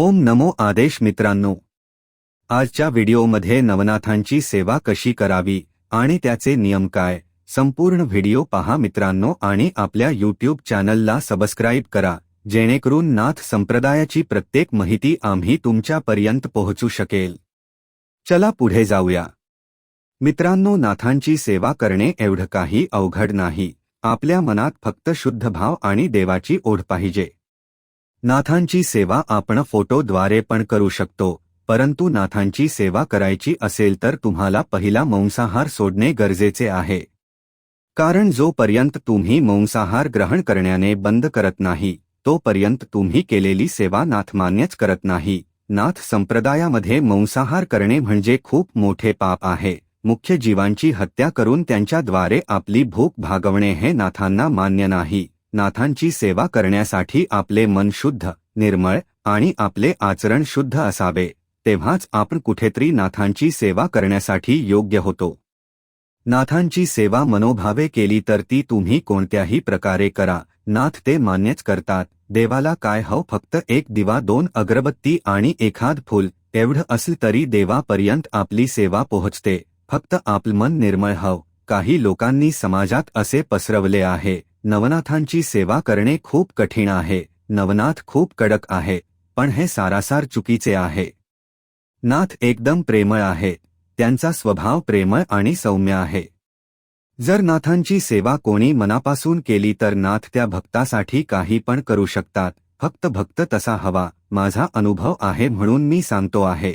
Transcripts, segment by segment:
ओम नमो आदेश मित्रांनो. आजच्या व्हिडिओमध्ये नवनाथांची सेवा कशी करावी आणि त्याचे नियम काय? संपूर्ण व्हिडिओ पहा मित्रांनो आणि आपल्या यूट्यूब चॅनलला सबस्क्राईब करा जेणेकरून नाथ संप्रदायाची प्रत्येक माहिती आम्ही तुमच्यापर्यंत पोहोचू शकेल. चला पुढे जाऊया. मित्रांनो नाथांची सेवा करणे एवढं काही अवघड नाही. आपल्या मनात फक्त शुद्ध भाव आणि देवाची ओढ पाहिजे. नाथांची सेवा आपण फोटोद्वारे पण करू शकतो परंतु नाथांची सेवा करायची असेल तर तुम्हाला पहिला मांसाहार सोडणे गरजेचे आहे. कारण जोपर्यंत तुम्ही मांसाहार ग्रहण करण्याने बंद करत नाही तोपर्यंत तुम्ही केलेली सेवा नाथमान्यच करत नाही. नाथ संप्रदायामध्ये मांसाहार करणे म्हणजे खूप मोठे पाप आहे. मुख्य जीवांची हत्या करून त्यांच्याद्वारे आपली भूक भागवणे हे नाथांना मान्य नाही. नाथांची सेवा करण्यासाठी आपले मन शुद्ध निर्मळ आणि आपले आचरण शुद्ध असावे तेव्हाच आपण कुठेतरी नाथांची सेवा करण्यासाठी योग्य होतो. नाथांची सेवा मनोभावे केली तर ती तुम्ही कोणत्याही प्रकारे करा नाथ ते मान्यच करतात देवाला काय हव फक्त एक दिवा दोन अगरबत्ती आणि एखाद फूल एवढं असलं तरी देवापर्यंत आपली सेवा पोहोचते फक्त आपलं मन निर्मळ हव काही लोकांनी समाजात असे पसरवले आहे. नवनाथांची सेवा करणे खूप कठीण आहे. नवनाथ खूप कडक आहे पण हे सारासार चुकीचे आहे. नाथ एकदम प्रेमळ आहे. त्यांचा स्वभाव प्रेमळ आणि सौम्य आहे. जर नाथांची सेवा कोणी मनापासून केली तर नाथ त्या भक्तासाठी काही पण करू शकतात. फक्त भक्त तसा हवा माझा अनुभव आहे म्हणून मी सांगतो आहे.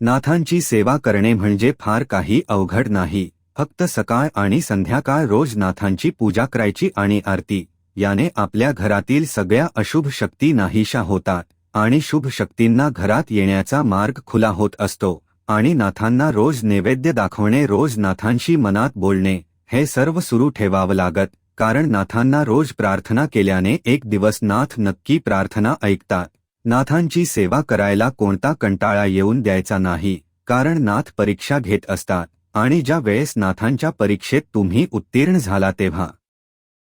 नाथांची सेवा करणे म्हणजे फार काही अवघड नाही. फक्त सकाळ आणि संध्याकाळ रोज नाथांची पूजा करायची आणि आरती. याने आपल्या घरातील सगळ्या अशुभ शक्ती नाहीशा होतात आणि शुभ शक्तींना घरात येण्याचा मार्ग खुला होत असतो आणि नाथांना रोज नैवेद्य दाखवणे रोज नाथांशी मनात बोलणे हे सर्व सुरू ठेवावं लागत कारण नाथांना रोज प्रार्थना केल्याने एक दिवस नाथ नक्की प्रार्थना ऐकतात. नाथांची सेवा करायला कोणता कंटाळा येऊन द्यायचा नाही कारण नाथ परीक्षा घेत असतात. आणि ज्या वेळेस नाथांच्या परीक्षेत तुम्ही उत्तीर्ण झाला तेव्हा.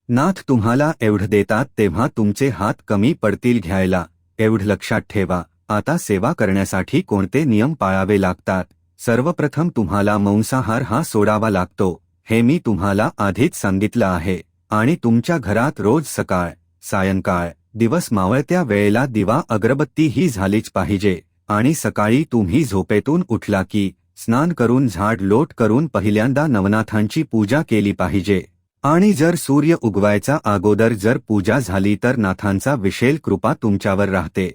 नाथ तुम्हाला एवढं देतात तेव्हा तुमचे हात कमी पडतील घ्यायला. एवढं लक्षात ठेवा आता सेवा करण्यासाठी कोणते नियम पाळावे लागतात? सर्वप्रथम तुम्हाला मांसाहार हा सोडावा लागतो. हे मी तुम्हाला आधीच सांगितलं आहे. आणि तुमच्या घरात रोज सकाळ सायंकाळ दिवस मावळत्या वेळेला दिवा अगरबत्ती ही झालीच पाहिजे. आणि सकाळी तुम्ही झोपेतून उठला की स्नान करून झाड लोट करून पहिल्यांदा नवनाथांची पूजा केली पाहिजे. आणि जर सूर्य उगवायचा अगोदर जर पूजा झाली तर नाथांचा विशेल कृपा तुमच्यावर राहते.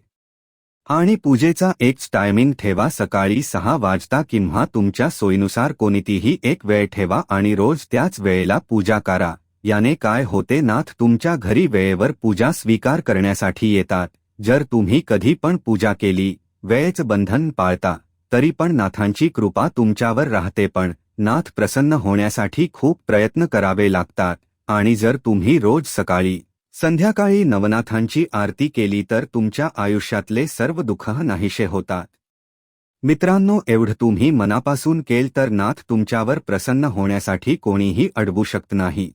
आणि पूजेचा एकच टायमिंग ठेवा सकाळी सहा वाजता किंवा तुमच्या सोयीनुसार कोणतीही एक वेळ ठेवा आणि रोज त्याच वेळेला पूजा करा. याने काय होते नाथ तुमच्या घरी वेळेवर पूजा स्वीकार करण्यासाठी येतात. जर तुम्ही कधी पण पूजा केली वेळेच बंधन पाळता. तरी पण नाथांची कृपा तुमच्यावर राहते पण नाथ प्रसन्न होण्यासाठी खूप प्रयत्न करावे लागतात. आणि जर तुम्ही रोज सकाळी संध्याकाळी नवनाथांची आरती केली तर तुमच्या आयुष्यातले सर्व दुःख नाहीशे होतात. मित्रांनो एवढं तुम्ही मनापासून केल तर नाथ तुमच्यावर प्रसन्न होण्यासाठी कोणीही अडवू शकत नाही.